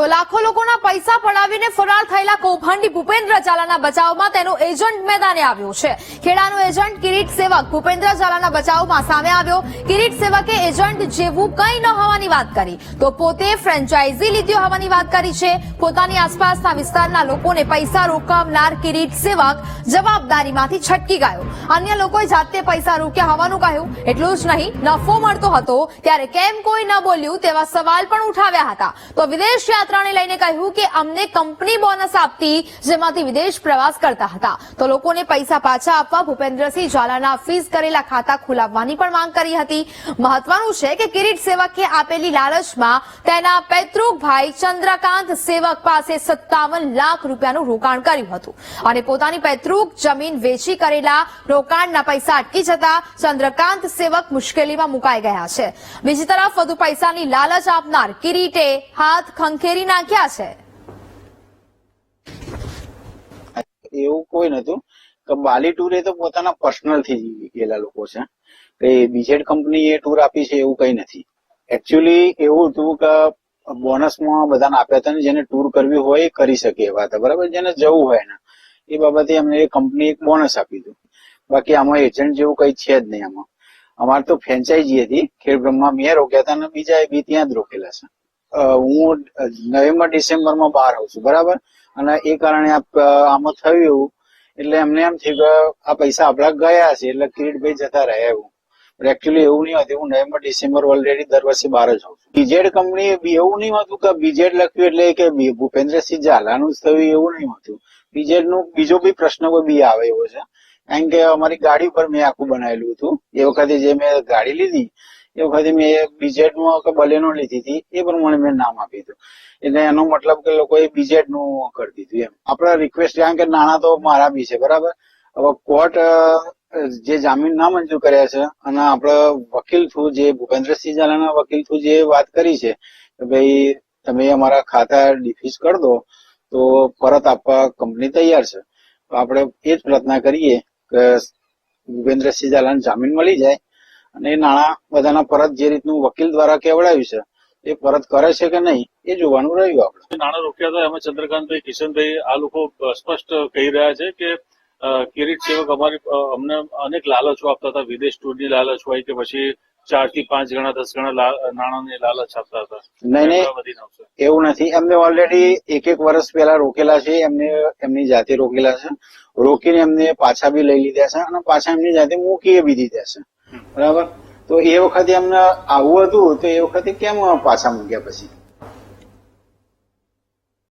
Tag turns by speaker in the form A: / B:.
A: તો લાખો લોકોના પૈસા પડાવીને ફરાર થયેલા કૌભાંડી ભૂપેન્દ્ર ઝાલાના બચાવમાં તેનો એજન્ટ મેદાને આવ્યો છે. ખેડાનો એજન્ટ કિરીટ સેવક ભૂપેન્દ્ર ઝાલાના બચાવમાં સામે આવ્યો. કિરીટ સેવકે એજન્ટ જેવું કંઈ ન હોવાની વાત કરી. તો પોતે ફ્રેન્ચાઇઝી લીધી હોવાની વાત કરી છે. પોતાની આસપાસના વિસ્તારના લોકોને પૈસા રોકાવનાર કિરીટ સેવક જવાબદારીમાંથી છટકી ગયો. અન્ય લોકોએ જાતે પૈસા રોક્યા હોવાનું કહ્યું. એટલું જ નહીં, નફો મળતો હતો ત્યારે કેમ કોઈ ન બોલ્યું તેવા સવાલ પણ ઉઠાવ્યા હતા. તો વિદેશ યાત્રાને લઈને કહ્યું કે અમને કંપની બોનસ આપતી, જેમાંથી વિદેશ પ્રવાસ કરતા હતા. તો લોકોને પૈસા પાછા આપવા ભૂપેન્દ્રસિંહ ઝાલાના ફીસ કરેલા ખાતા ખોલાવવાની પણ માંગ કરી હતી. મહત્વનું છે કે કિરીટ સેવકે આપેલી લાલચમાં તેના પૈતૃક ભાઈ ચંદ્રકાંત સેવક પાસે સત્તાવન લાખ રૂપિયાનું રોકાણ કર્યું હતું. અને પોતાની પૈતૃક જમીન વેચી કરેલા રોકાણના પૈસા અટકી જતા ચંદ્રકાંત સેવક મુશ્કેલીમાં મુકાઈ ગયા છે. બીજી તરફ વધુ પૈસાની લાલચ આપનાર કિરીટે હાથ ખંખેરી નાખ્યા છે.
B: એવું કોઈ નતું કે બાલી ટૂર એ તો પોતાના પર્સનલથી ગયેલા લોકો છે. કે બીજેડ કંપની એ ટૂર આપી છે એવું કઈ નથી. એકચ્યુઅલી એવું હતું કે બોનસમાં બધાને આપ્યા હતા ને જેને ટૂર કરવી હોય એ કરી શકે એવા હતા. બરાબર? જેને જવું હોય ને એ બાબતે અમને એ કંપની એક બોનસ આપી હતું બાકી આમાં એજન્ટ જેવું કઈ છે જ નહીં આમાં. અમારે તો ફ્રેન્ચાઇઝી હતી. ખેડ મેં રોક્યા હતા અને બીજા એ બી ત્યાં જ રોકેલા છે. હું નવેમ્બર, ડિસેમ્બરમાં બહાર આવું છું, બરાબર? અને એ કારણે આમાં થયું એવું. એટલે એમને એમ થયું કે આ પૈસા આપણા ગયા છે, એટલે કિરીટભાઈ જતા રહ્યા એવું. એકચ્યુઅલી એવું નહીં હતું, હું નવેમ્બર, ડિસેમ્બર ઓલરેડી દર વર્ષે બહાર જ હોઉં છું. બીજેડ કંપની એવું નહીં હતું કે બીજેડ લખ્યું એટલે કે ભૂપેન્દ્રસિંહ ઝાલાનું જ થયું એવું નહીં હતું. બીજેડનું બીજો બી પ્રશ્ન કોઈ બી આવે એવો છે. કારણ કે અમારી ગાડી ઉપર મેં આખું બનાવેલું હતું. એ વખતે જે મેં ગાડી લીધી એ વખતે મેં બીજેડનું કે બલેનો લીધી હતી, એ પ્રમાણે મેં નામ આપ્યું હતું એટલે એનો મતલબ કે લોકોએ બીજેડનું કરી દીધું એમ. આપણે રિક્વેસ્ટ કારણ કે નાણાં તો મારા બી છે, બરાબર? હવે કોર્ટ જે જામીન ના મંજૂર કર્યા છે, અને આપણે વકીલ થ્રુ જે ભૂપેન્દ્રસિંહ ઝાલાના વકીલ થ્રુ જે વાત કરી છે, કે ભાઈ, તમે અમારા ખાતા ડિફ્યુઝ કરી દો, તો પરત આપવા કંપની તૈયાર છે. તો આપણે એ જ પ્રાર્થના કરીએ કે ભૂપેન્દ્રસિંહ ઝાલાને જામીન મળી જાય અને એ નાણાં બધાના પરત જે રીતનું વકીલ દ્વારા કેવડાવ્યું છે એ પરત કરે છે કે નહીં એ જોવાનું રહ્યું આપણે.
C: નાણાં રોક્યા હતા એમાં ચંદ્રકાંતભાઈ કિશનભાઈ આ લોકો સ્પષ્ટ કહી રહ્યા છે કે કિરીટ સેવક અમારી અમને અનેક લાલચો આપતા હતા વિદેશ ટૂરની લાલચ હોય કે પછી ચારથી પાંચ ગણા દસ ગણા નાણાંની લાલચ આપતા હતા.
B: નહીં નહીં. એવું નથી. એમને ઓલરેડી એક એક વર્ષ પહેલા રોકેલા છે એમને એમની જાતે રોકેલા છે. રોકીને એમને પાછા બી લઈ લીધા છે અને પાછા એમની જાતે મૂકી બી દીધા છે. બરાબર? તો એ વખતે એમને આવું હતું તો એ વખતે કેમ પાછા મૂક્યા પછી?